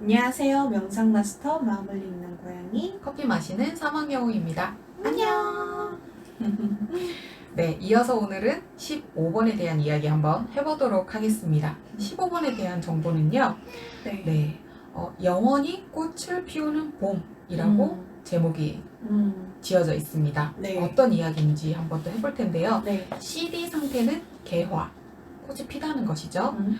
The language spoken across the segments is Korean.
안녕하세요. 명상 마스터 마음을 읽는 고양이. 커피 마시는 사망여우입니다. 안녕. 네, 이어서 오늘은 15번에 대한 이야기 한번 해보도록 하겠습니다. 15번에 대한 정보는요, 네. 네, 어, 영원히 꽃을 피우는 봄이라고 제목이 음. 지어져 있습니다. 네. 어떤 이야기인지 한번 또 해볼 텐데요. 네. CD 상태는 개화, 꽃이 피다는 것이죠. 음.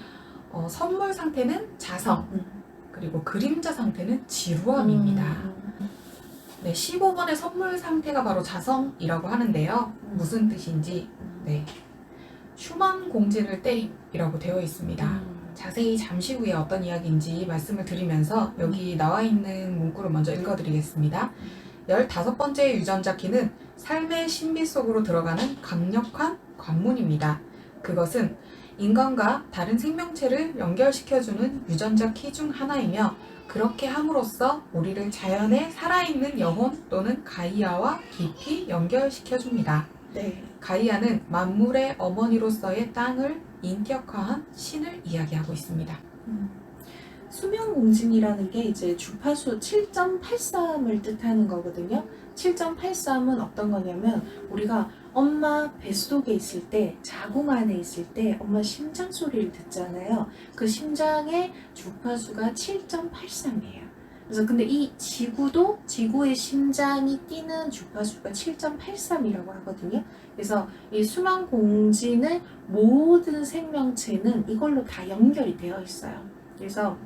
어, 선물 상태는 자성, 음. 그리고 그림자 상태는 지루함입니다. 음. 네, 15번의 선물 상태가 바로 자성이라고 하는데요. 음. 무슨 뜻인지, 음. 네. 슈만 공지를 때림이라고 되어 있습니다. 음. 자세히 잠시 후에 어떤 이야기인지 말씀을 드리면서 여기 나와 있는 문구를 먼저 읽어드리겠습니다. 15번째 유전자 키는 삶의 신비 속으로 들어가는 강력한 관문입니다. 그것은 인간과 다른 생명체를 연결시켜주는 유전자 키 중 하나이며 그렇게 함으로써 우리를 자연의 살아있는 영혼 또는 가이아와 깊이 연결시켜줍니다. 네. 가이아는 만물의 어머니로서의 땅을 인격화한 신을 이야기하고 있습니다. 음. 수명 공진이라는 게 이제 주파수 7.83을 뜻하는 거거든요. 7.83은 어떤 거냐면 우리가 엄마 뱃속에 있을 때 자궁 안에 있을 때 엄마 심장 소리를 듣잖아요. 그 심장의 주파수가 7.83이에요. 그래서 근데 이 지구도 지구의 심장이 뛰는 주파수가 7.83이라고 하거든요. 그래서 이 수만 공진의 모든 생명체는 이걸로 다 연결이 되어 있어요. 그래서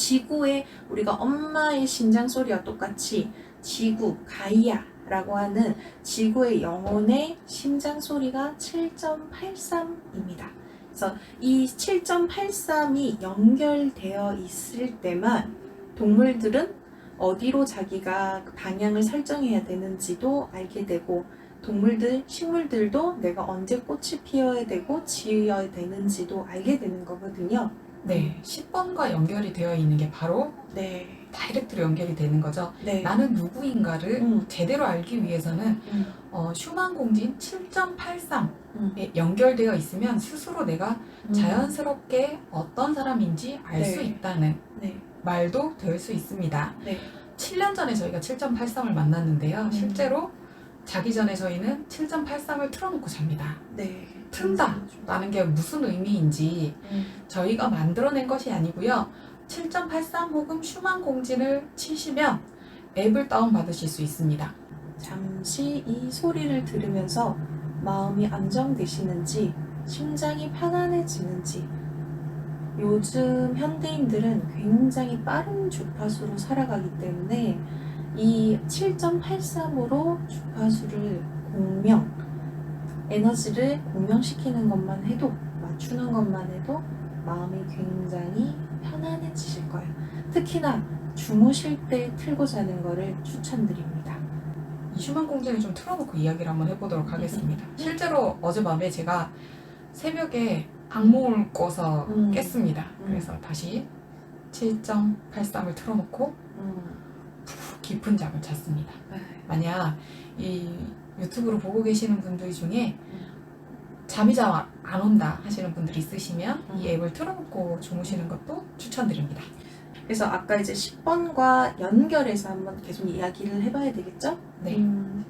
지구의 우리가 엄마의 심장 소리와 똑같이 지구 가이아라고 하는 지구의 영혼의 심장 소리가 7.83입니다. 그래서 이 7.83이 연결되어 있을 때만 동물들은 어디로 자기가 방향을 설정해야 되는지도 알게 되고 동물들, 식물들도 내가 언제 꽃이 피어야 되고 지어야 되는지도 알게 되는 거거든요. 네, 10번과 연결이 되어 있는 게 바로 네. 다이렉트로 연결이 되는 거죠. 네. 나는 누구인가를 음. 제대로 알기 위해서는 음. 어, 슈만 공진 7.83에 음. 연결되어 있으면 스스로 내가 음. 자연스럽게 어떤 사람인지 알 수 네. 있다는 네. 말도 될 수 있습니다. 네. 7년 전에 저희가 7.83을 만났는데요. 음. 실제로 자기 전에 저희는 7.83을 틀어놓고 잡니다. 네. 튼다. 라는 게 무슨 의미인지 음. 저희가 만들어낸 것이 아니고요. 7.83 혹은 슈만 공진을 치시면 앱을 다운받으실 수 있습니다. 잠시 이 소리를 들으면서 마음이 안정되시는지 심장이 편안해지는지 요즘 현대인들은 굉장히 빠른 주파수로 살아가기 때문에 이 7.83으로 주파수를 공명 에너지를 공명시키는 것만 해도 맞추는 것만 해도 마음이 굉장히 편안해지실 거예요. 특히나 주무실 때 틀고 자는 거를 추천드립니다. 이 슈만 공진을 좀 틀어놓고 이야기를 한번 해보도록 하겠습니다. 실제로 어젯밤에 제가 새벽에 악몽을 꿔서 음. 깼습니다. 음. 그래서 다시 7.83을 틀어놓고 음. 깊은 잠을 잤습니다. 네. 만약 이 유튜브로 보고 계시는 분들 중에 음. 잠이 잘 안 온다 하시는 분들이 있으시면 이 음. 앱을 틀어놓고 주무시는 것도 추천드립니다. 그래서 아까 이제 10번과 연결해서 한번 계속 이야기를 해봐야 되겠죠? 네. 음,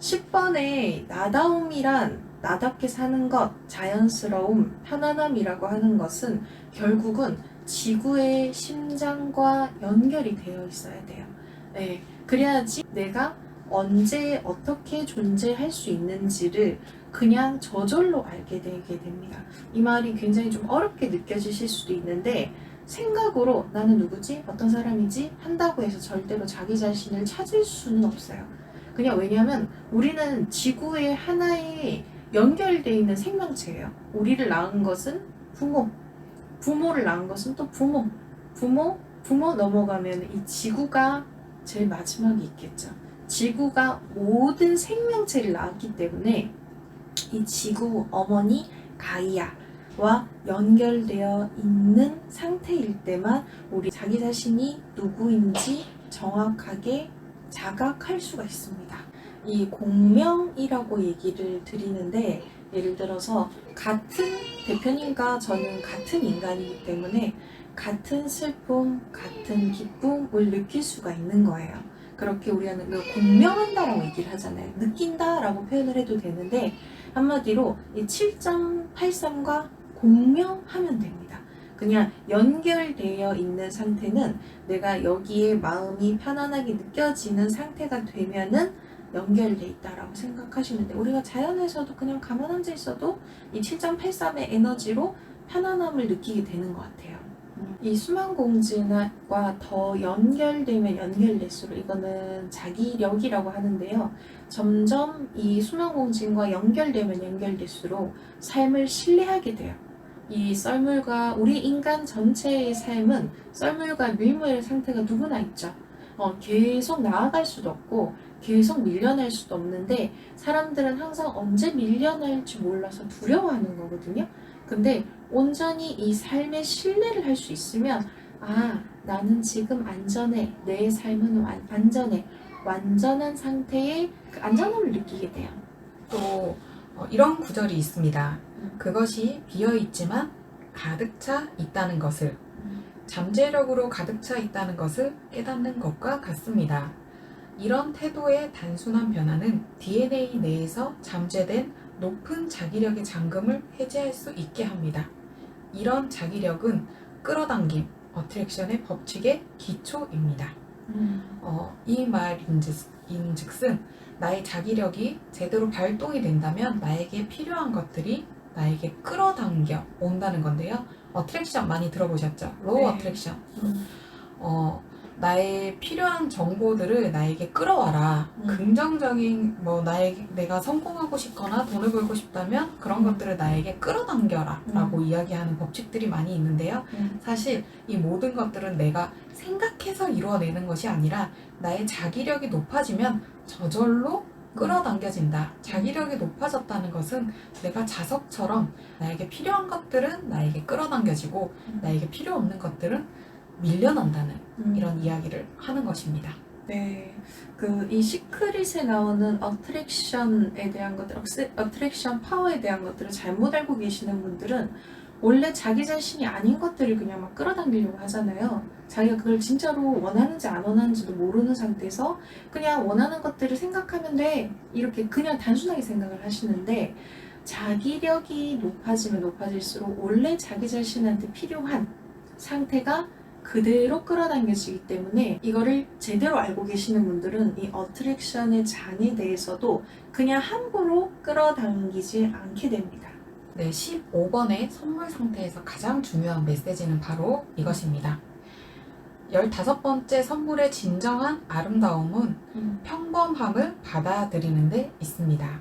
10번에 나다움이란 나답게 사는 것, 자연스러움, 편안함이라고 하는 것은 결국은 지구의 심장과 연결이 되어 있어야 돼요. 네. 그래야지 내가 언제 어떻게 존재할 수 있는지를 그냥 저절로 알게 되게 됩니다. 이 말이 굉장히 좀 어렵게 느껴지실 수도 있는데 생각으로 나는 누구지? 어떤 사람이지? 한다고 해서 절대로 자기 자신을 찾을 수는 없어요. 그냥 왜냐하면 우리는 지구의 하나에 연결되어 있는 생명체예요. 우리를 낳은 것은 부모, 부모를 낳은 것은 또 부모, 부모, 부모 넘어가면 이 지구가 제일 마지막에 있겠죠. 지구가 모든 생명체를 낳았기 때문에 이 지구 어머니 가이아와 연결되어 있는 상태일 때만 우리 자기 자신이 누구인지 정확하게 자각할 수가 있습니다. 이 공명이라고 얘기를 드리는데 예를 들어서 같은 대표님과 저는 같은 인간이기 때문에 같은 슬픔, 같은 기쁨을 느낄 수가 있는 거예요. 그렇게 우리는 그 공명한다라고 얘기를 하잖아요. 느낀다라고 표현을 해도 되는데 한마디로 이 7.83과 공명하면 됩니다. 그냥 연결되어 있는 상태는 내가 여기에 마음이 편안하게 느껴지는 상태가 되면은 연결돼 있다라고 생각하시면 돼요. 우리가 자연에서도 그냥 가만 앉아 있어도 이 7.83의 에너지로 편안함을 느끼게 되는 것 같아요. 이 수만공진과 더 연결되면 연결될수록 이거는 자기력이라고 하는데요. 점점 이 수만공진과 연결되면 연결될수록 삶을 신뢰하게 돼요. 이 썰물과 우리 인간 전체의 삶은 썰물과 밀물의 상태가 누구나 있죠. 어, 계속 나아갈 수도 없고 계속 밀려날 수도 없는데 사람들은 항상 언제 밀려날지 몰라서 두려워하는 거거든요. 근데 온전히 이 삶의 신뢰를 할 수 있으면 아 나는 지금 안전해 내 삶은 완, 안전해 완전한 상태의 그 안전함을 느끼게 돼요. 또 어, 이런 구절이 있습니다. 음. 그것이 비어 있지만 가득 차 있다는 것을 잠재력으로 가득 차 있다는 것을 깨닫는 것과 같습니다. 이런 태도의 단순한 변화는 DNA 내에서 잠재된 높은 자기력의 잠금을 해제할 수 있게 합니다. 이런 자기력은 끌어당김, 어트랙션의 법칙의 기초입니다. 어, 이 말인즉슨 나의 자기력이 제대로 발동이 된다면 나에게 필요한 것들이 나에게 끌어당겨 온다는 건데요. 어트랙션 많이 들어보셨죠? 로우 네. 어트랙션. 어, 나의 필요한 정보들을 나에게 끌어와라. 음. 긍정적인 뭐 나의 내가 성공하고 싶거나 돈을 벌고 싶다면 그런 음. 것들을 나에게 끌어당겨라라고 이야기하는 법칙들이 많이 있는데요. 사실 이 모든 것들은 내가 생각해서 이루어내는 것이 아니라 나의 자기력이 높아지면 저절로 끌어당겨진다. 자기력이 높아졌다는 것은 내가 자석처럼 나에게 필요한 것들은 나에게 끌어당겨지고 나에게 필요 없는 것들은 밀려난다는 이런 이야기를 하는 것입니다. 네, 그 이 시크릿에 나오는 어트랙션에 대한 것들, 어트랙션 파워에 대한 것들을 잘못 알고 계시는 분들은 원래 자기 자신이 아닌 것들을 그냥 막 끌어당기려고 하잖아요. 자기가 그걸 진짜로 원하는지 안 원하는지도 모르는 상태에서 그냥 원하는 것들을 생각하면 돼. 이렇게 그냥 단순하게 생각을 하시는데 자기력이 높아지면 높아질수록 원래 자기 자신한테 필요한 상태가 그대로 끌어당겨지기 때문에 이거를 제대로 알고 계시는 분들은 이 어트랙션의 잔에 대해서도 그냥 함부로 끌어당기지 않게 됩니다. 네, 15번의 선물 상태에서 가장 중요한 메시지는 바로 이것입니다. 15번째 선물의 진정한 아름다움은 평범함을 받아들이는 데 있습니다.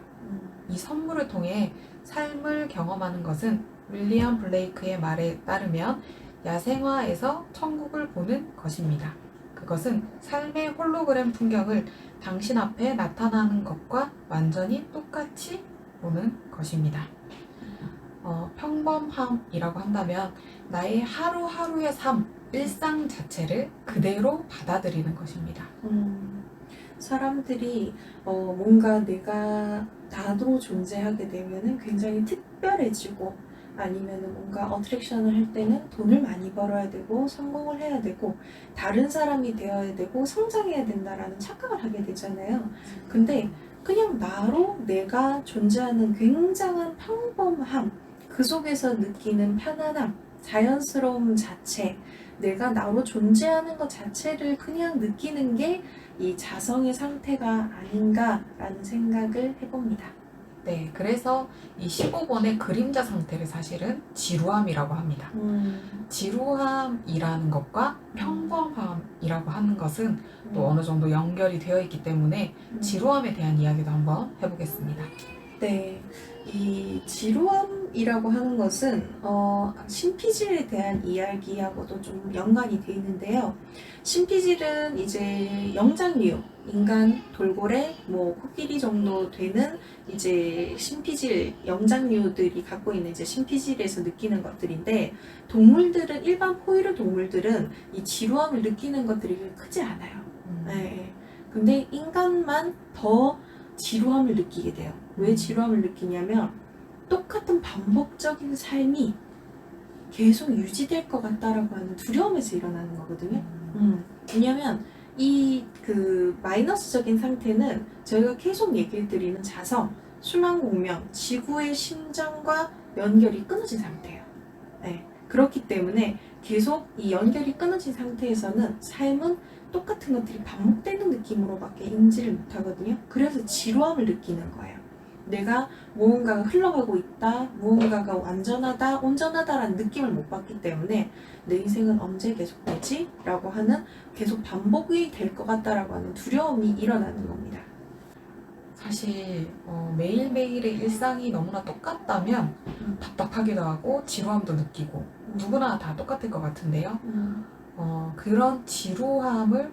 이 선물을 통해 삶을 경험하는 것은 윌리엄 블레이크의 말에 따르면 야생화에서 천국을 보는 것입니다. 그것은 삶의 홀로그램 풍경을 당신 앞에 나타나는 것과 완전히 똑같이 보는 것입니다. 어, 평범함이라고 한다면 나의 하루하루의 삶, 일상 자체를 그대로 받아들이는 것입니다. 음, 사람들이 어, 뭔가 내가 나도 존재하게 되면은 굉장히 특별해지고 아니면은 뭔가 어트랙션을 할 때는 돈을 많이 벌어야 되고 성공을 해야 되고 다른 사람이 되어야 되고 성장해야 된다라는 착각을 하게 되잖아요. 근데 그냥 나로 내가 존재하는 굉장한 평범함, 그 속에서 느끼는 편안함, 자연스러움 자체, 내가 나로 존재하는 것 자체를 그냥 느끼는 게 이 자성의 상태가 아닌가라는 생각을 해봅니다. 네, 그래서 이 15번의 그림자 상태를 사실은 지루함이라고 합니다. 음, 지루함이라는 것과 평범함이라고 하는 것은 또 음, 어느 정도 연결이 되어 있기 때문에 지루함에 대한 이야기도 한번 해보겠습니다. 네, 이 지루함이라고 하는 것은 어, 신피질에 대한 이야기하고도 좀 연관이 돼 있는데요. 신피질은 이제 영장류, 인간, 돌고래, 뭐 코끼리 정도 되는 이제 신피질 영장류들이 갖고 있는 이제 신피질에서 느끼는 것들인데 동물들은 일반 포유류 동물들은 이 지루함을 느끼는 것들이 크지 않아요. 음, 네. 근데 인간만 더 지루함을 느끼게 돼요. 왜 지루함을 느끼냐면 똑같은 반복적인 삶이 계속 유지될 것 같다라고 하는 두려움에서 일어나는 거거든요. 음, 왜냐면 이 그 마이너스적인 상태는 저희가 계속 얘기를 드리는 자성, 수만 공명, 지구의 심장과 연결이 끊어진 상태예요. 네. 그렇기 때문에 계속 이 연결이 끊어진 상태에서는 삶은 똑같은 것들이 반복되는 느낌으로밖에 인지를 못하거든요. 그래서 지루함을 느끼는 거예요. 내가 무언가가 흘러가고 있다, 무언가가 완전하다, 온전하다라는 느낌을 못 받기 때문에 내 인생은 언제 계속되지? 라고 하는 계속 반복이 될 것 같다라고 하는 두려움이 일어나는 겁니다. 사실 어, 매일매일의 일상이 너무나 똑같다면 음. 답답하기도 하고 지루함도 느끼고 누구나 다 똑같을 것 같은데요. 음, 어, 그런 지루함을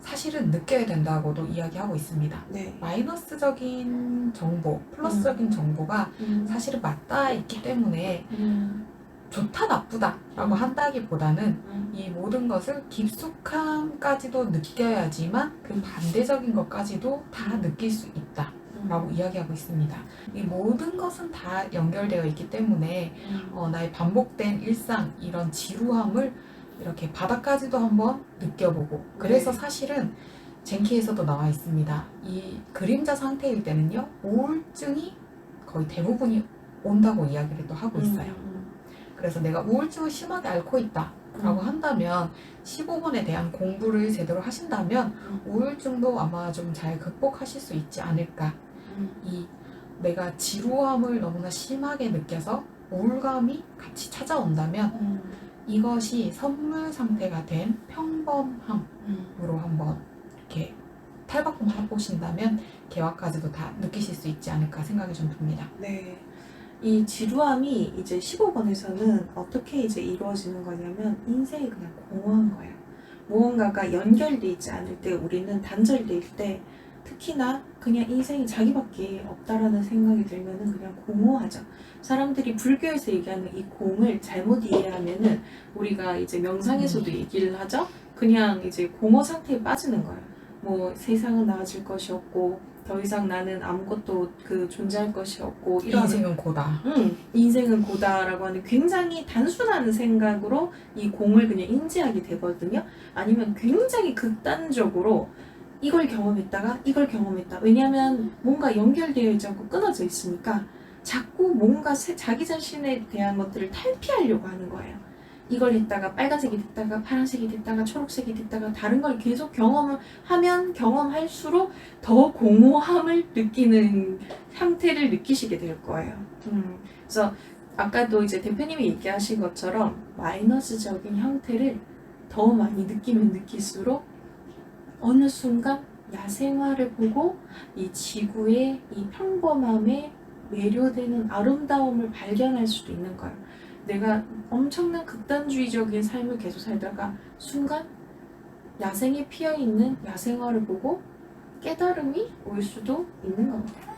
사실은 느껴야 된다고도 이야기하고 있습니다. 네. 마이너스적인 정보, 플러스적인 정보가 음, 사실은 맞닿아 있기 때문에 음, 좋다 나쁘다라고 음. 한다기보다는 음, 이 모든 것을 깊숙함까지도 느껴야지만 그 반대적인 것까지도 다 느낄 수 있다 라고 음, 이야기하고 있습니다. 이 모든 것은 다 연결되어 있기 때문에 음, 어, 나의 반복된 일상 이런 지루함을 이렇게 바닥까지도 한번 느껴보고 그래서 네. 사실은 젠키에서도 나와 있습니다. 이 그림자 상태일 때는요 우울증이 거의 대부분이 온다고 이야기를 또 하고 있어요. 음, 그래서 내가 우울증을 심하게 앓고 있다 라고 음. 한다면 15번에 대한 공부를 제대로 하신다면 음, 우울증도 아마 좀 잘 극복하실 수 있지 않을까. 음, 이 내가 지루함을 너무나 심하게 느껴서 우울감이 같이 찾아온다면 음, 이것이 선물 상태가 된 평범함으로 음. 한번 이렇게 탈바꿈 해보신다면 개화까지도 다 느끼실 수 있지 않을까 생각이 좀 듭니다. 네. 이 지루함이 이제 15번에서는 어떻게 이제 이루어지는 거냐면 인생이 그냥 공허한 거예요. 무언가가 연결돼 있지 않을 때 우리는 단절돼 때 특히나 그냥 인생이 자기밖에 없다라는 생각이 들면은 그냥 공허하죠. 사람들이 불교에서 얘기하는 이 공을 잘못 이해하면은 우리가 이제 명상에서도 얘기를 하죠. 그냥 이제 공허 상태에 빠지는 거예요. 뭐 세상은 나아질 것이 없고 더 이상 나는 아무것도 그 존재할 것이 없고 이런 인생은 고다. 음, 인생은 고다라고 하는 굉장히 단순한 생각으로 이 공을 그냥 인지하게 되거든요. 아니면 굉장히 극단적으로 이걸 경험했다가 이걸 경험했다. 왜냐하면 뭔가 연결되어 있지 않고 끊어져 있으니까 자꾸 뭔가 새- 자기 자신에 대한 것들을 탈피하려고 하는 거예요. 이걸 했다가 빨간색이 됐다가 파란색이 됐다가 초록색이 됐다가 다른 걸 계속 경험을 하면 경험할수록 더 공허함을 느끼는 상태를 느끼시게 될 거예요. 음, 그래서 아까도 이제 대표님이 얘기하신 것처럼 마이너스적인 형태를 더 많이 느끼면 느낄수록 어느 순간 야생화를 보고 이 지구의 이 평범함에 매료되는 아름다움을 발견할 수도 있는 거예요. 내가 엄청난 극단주의적인 삶을 계속 살다가 순간 야생에 피어 있는 야생화를 보고 깨달음이 올 수도 있는 겁니다.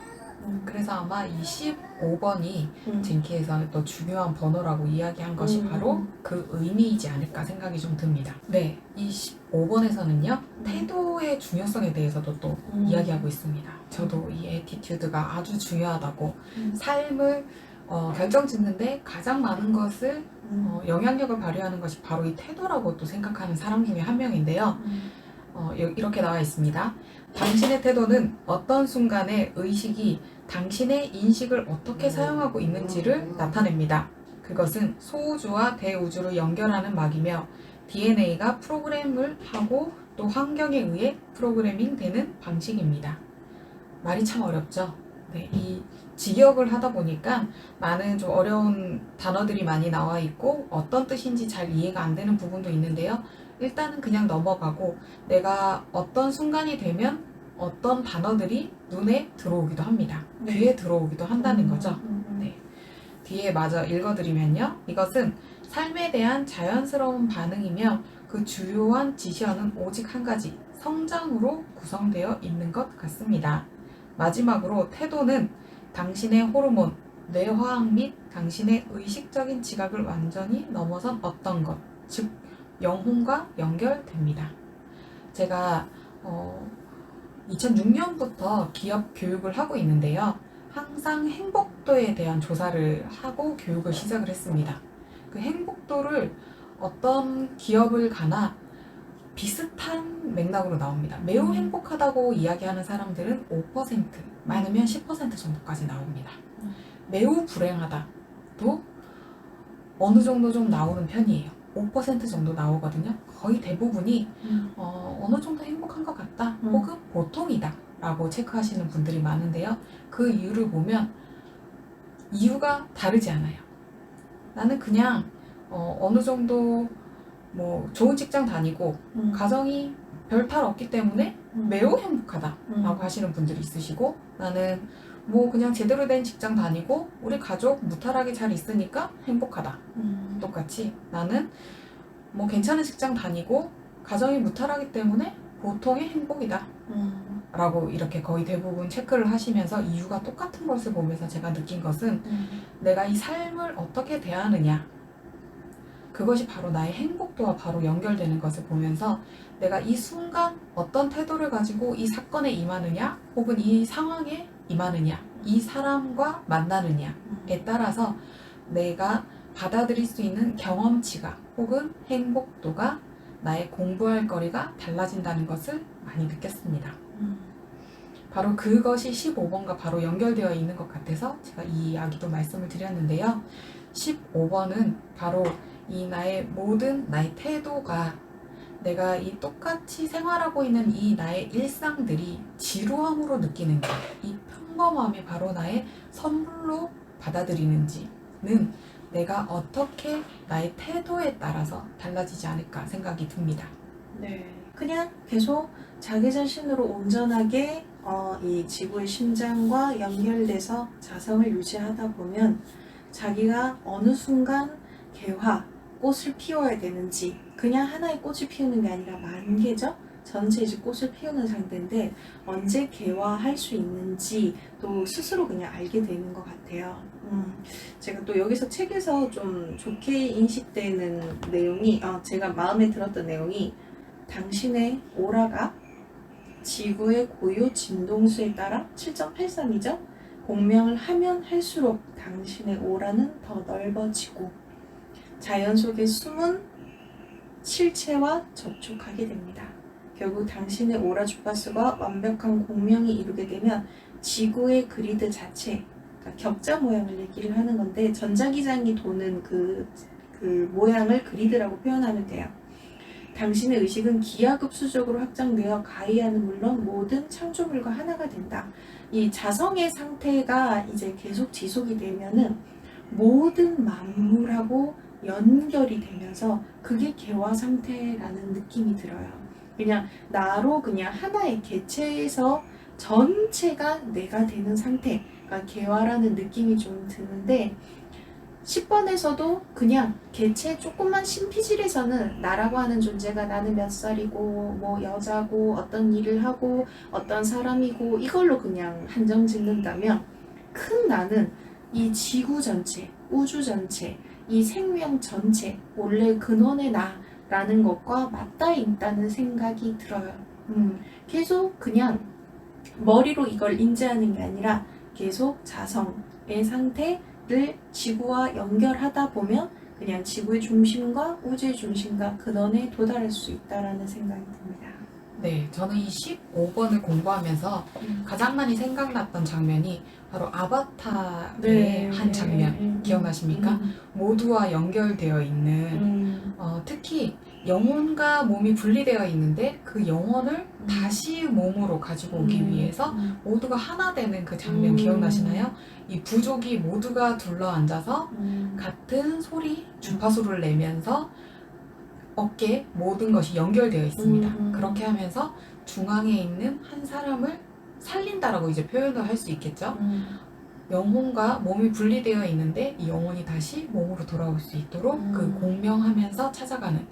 음, 그래서 아마 이 15번이 음. 젠키에서는 또 중요한 번호라고 이야기한 것이 음. 바로 그 의미이지 않을까 생각이 좀 듭니다. 네, 이 15번에서는요 태도의 중요성에 대해서도 또 음. 이야기하고 있습니다. 저도 이 에티튜드가 아주 중요하다고 음. 삶을 어, 결정 짓는데 가장 많은 것을 음. 어, 영향력을 발휘하는 것이 바로 이 태도라고 또 생각하는 사람 중에 한 명인데요. 음. 어, 여- 이렇게 나와 있습니다. 당신의 태도는 어떤 순간에 의식이 당신의 인식을 어떻게 사용하고 있는지를 나타냅니다. 그것은 소우주와 대우주를 연결하는 막이며 DNA가 프로그램을 하고 또 환경에 의해 프로그래밍 되는 방식입니다. 말이 참 어렵죠? 네, 이 직역을 하다 보니까 많은 좀 어려운 단어들이 많이 나와 있고 어떤 뜻인지 잘 이해가 안 되는 부분도 있는데요. 일단은 그냥 넘어가고 내가 어떤 순간이 되면 어떤 단어들이 눈에 들어오기도 합니다. 네. 귀에 들어오기도 한다는 거죠. 음, 음. 네. 뒤에 마저 읽어드리면요. 이것은 삶에 대한 자연스러운 반응이며 그 주요한 지시어는 오직 한 가지, 성장으로 구성되어 있는 것 같습니다. 마지막으로 태도는 당신의 호르몬, 뇌화학 및 당신의 의식적인 지각을 완전히 넘어선 어떤 것, 즉 영혼과 연결됩니다. 제가 어, 2006년부터 기업 교육을 하고 있는데요. 항상 행복도에 대한 조사를 하고 교육을 시작을 했습니다. 그 행복도를 어떤 기업을 가나 비슷한 맥락으로 나옵니다. 매우 음. 행복하다고 이야기하는 사람들은 5% 많으면 10% 정도까지 나옵니다. 음. 매우 불행하다도 어느 정도 좀 나오는 편이에요. 5% 정도 나오거든요. 거의 대부분이 음. 어, 어느 정도 행복한 것 같다 음. 혹은 보통이다 라고 체크하시는 분들이 많은데요 그 이유를 보면 이유가 다르지 않아요 나는 그냥 어, 어느 정도 뭐 좋은 직장 다니고 음. 가정이 별탈 없기 때문에 음. 매우 행복하다 음. 라고 하시는 분들이 있으시고 나는 뭐 그냥 제대로 된 직장 다니고 우리 가족 무탈하게 잘 있으니까 행복하다 음. 똑같이 나는 뭐 괜찮은 직장 다니고 가정이 무탈하기 때문에 보통의 행복이다 음. 라고 이렇게 거의 대부분 체크를 하시면서 이유가 똑같은 것을 보면서 제가 느낀 것은 음. 내가 이 삶을 어떻게 대하느냐 그것이 바로 나의 행복도와 바로 연결되는 것을 보면서 내가 이 순간 어떤 태도를 가지고 이 사건에 임하느냐 혹은 이 상황에 임하느냐 이 사람과 만나느냐에 따라서 내가 받아들일 수 있는 경험치가 혹은 행복도가 나의 공부할 거리가 달라진다는 것을 많이 느꼈습니다. 음. 바로 그것이 15번과 바로 연결되어 있는 것 같아서 제가 이 이야기도 말씀을 드렸는데요. 15번은 바로 이 나의 모든 나의 태도가 내가 이 똑같이 생활하고 있는 이 나의 일상들이 지루함으로 느끼는지, 이 평범함이 바로 나의 선물로 받아들이는지는 내가 어떻게 나의 태도에 따라서 달라지지 않을까 생각이 듭니다. 네. 그냥 계속 자기 자신으로 온전하게 어, 이 지구의 심장과 연결돼서 자성을 유지하다 보면 자기가 어느 순간 개화, 꽃을 피워야 되는지 그냥 하나의 꽃을 피우는 게 아니라 만개죠? 전체 이제 꽃을 피우는 상태인데 언제 개화할 수 있는지 또 스스로 그냥 알게 되는 것 같아요. 음, 제가 또 여기서 책에서 좀 좋게 인식되는 내용이, 아, 제가 마음에 들었던 내용이 당신의 오라가 지구의 고유 진동수에 따라 7.83이죠. 공명을 하면 할수록 당신의 오라는 더 넓어지고 자연 속의 숨은 실체와 접촉하게 됩니다. 결국 당신의 오라 주파수가 완벽한 공명이 이루게 되면 지구의 그리드 자체, 그러니까 격자 모양을 얘기를 하는 건데 전자기장이 도는 그, 그 모양을 그리드라고 표현하면 돼요. 당신의 의식은 기하급수적으로 확장되어 가이아는 물론 모든 창조물과 하나가 된다. 이 자성의 상태가 이제 계속 지속이 되면은 모든 만물하고 연결이 되면서 그게 개화 상태라는 느낌이 들어요. 그냥 나로 그냥 하나의 개체에서 전체가 내가 되는 상태, 그러니까 개화라는 느낌이 좀 드는데 10번에서도 그냥 개체 조금만 신피질에서는 나라고 하는 존재가 나는 몇 살이고 뭐 여자고 어떤 일을 하고 어떤 사람이고 이걸로 그냥 한정 짓는다면 큰 나는 이 지구 전체, 우주 전체, 이 생명 전체, 원래 근원의 나 라는 것과 맞닿아 있다는 생각이 들어요. 음, 계속 그냥 머리로 이걸 인지하는 게 아니라 계속 자성의 상태를 지구와 연결하다 보면 그냥 지구의 중심과 우주의 중심과 근원에 도달할 수 있다라는 생각이 듭니다. 네, 저는 이 15번을 공부하면서 음. 가장 많이 생각났던 장면이 바로 아바타의 네. 한 장면 음. 기억나십니까? 음. 모두와 연결되어 있는 음. 어, 특히 영혼과 몸이 분리되어 있는데 그 영혼을 음. 다시 몸으로 가지고 오기 음. 위해서 음. 모두가 하나 되는 그 장면 음. 기억나시나요? 이 부족이 모두가 둘러 앉아서 음. 같은 소리 주파수를 내면서 어깨 모든 것이 연결되어 있습니다. 음. 그렇게 하면서 중앙에 있는 한 사람을 살린다라고 이제 표현을 할 수 있겠죠. 음. 영혼과 몸이 분리되어 있는데 이 영혼이 다시 몸으로 돌아올 수 있도록 음. 그 공명하면서 찾아가는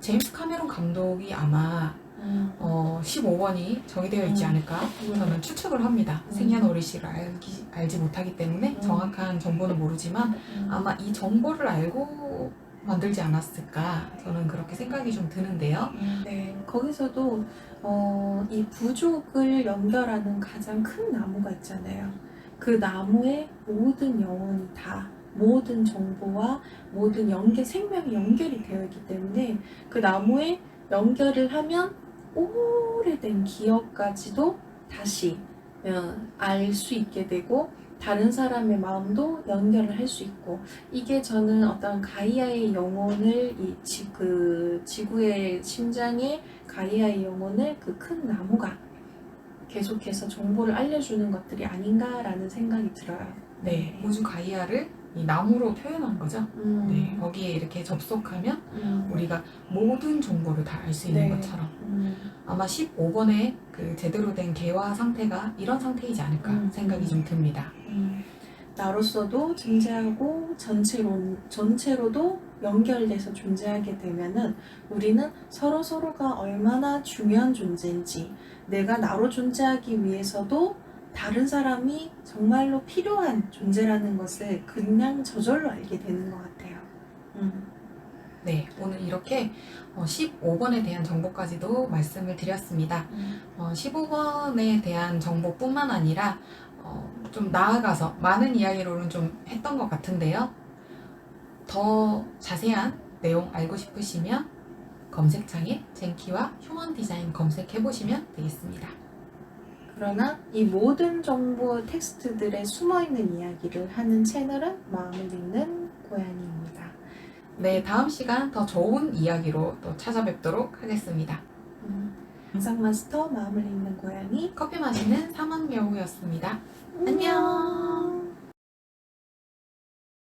제임스 카메론 감독이 아마 음. 어, 15번이 정의되어 있지 음. 않을까 저는 추측을 합니다. 음. 생년월일시를 알기, 알지 못하기 때문에 음. 정확한 정보는 모르지만 음. 아마 이 정보를 알고 만들지 않았을까 저는 그렇게 생각이 좀 드는데요. 네, 거기서도 어, 이 부족을 연결하는 가장 큰 나무가 있잖아요. 그 나무의 모든 영혼이 다 모든 정보와 모든 연계 생명이 연결이 되어 있기 때문에 그 나무에 연결을 하면 오래된 기억까지도 다시 어, 알수 있게 되고 다른 사람의 마음도 연결을 할 수 있고 이게 저는 어떤 가이아의 영혼을 이 지, 그 지구의 심장에 가이아의 영혼을 그 큰 나무가 계속해서 정보를 알려주는 것들이 아닌가라는 생각이 들어요. 네, 우주 가이아를 이 나무로 표현한 거죠. 음, 네, 거기에 이렇게 접속하면 음, 우리가 모든 정보를 다 알 수 있는 네. 것처럼 음, 아마 15번의 그 제대로 된 개화 상태가 이런 상태이지 않을까 음. 생각이 좀 듭니다. 음. 나로서도 존재하고 전체로 전체로도 연결돼서 존재하게 되면은 우리는 서로 서로가 얼마나 중요한 존재인지 내가 나로 존재하기 위해서도 다른 사람이 정말로 필요한 존재라는 것을 그냥 저절로 알게 되는 것 같아요. 음. 네, 오늘 이렇게 어, 15번에 대한 정보까지도 말씀을 드렸습니다. 어, 15번에 대한 정보뿐만 아니라 어, 좀 나아가서 많은 이야기로는 좀 했던 것 같은데요. 더 자세한 내용 알고 싶으시면 검색창에 젠키와 휴먼 디자인 검색해 보시면 되겠습니다. 그러나 이 모든 정보 텍스트들에 숨어 있는 이야기를 하는 채널은 마음을 읽는 고양이입니다. 네, 다음 시간 더 좋은 이야기로 또 찾아뵙도록 하겠습니다. 음, 영상 마스터 마음을 읽는 고양이 커피 마시는 사막여우였습니다. 안녕.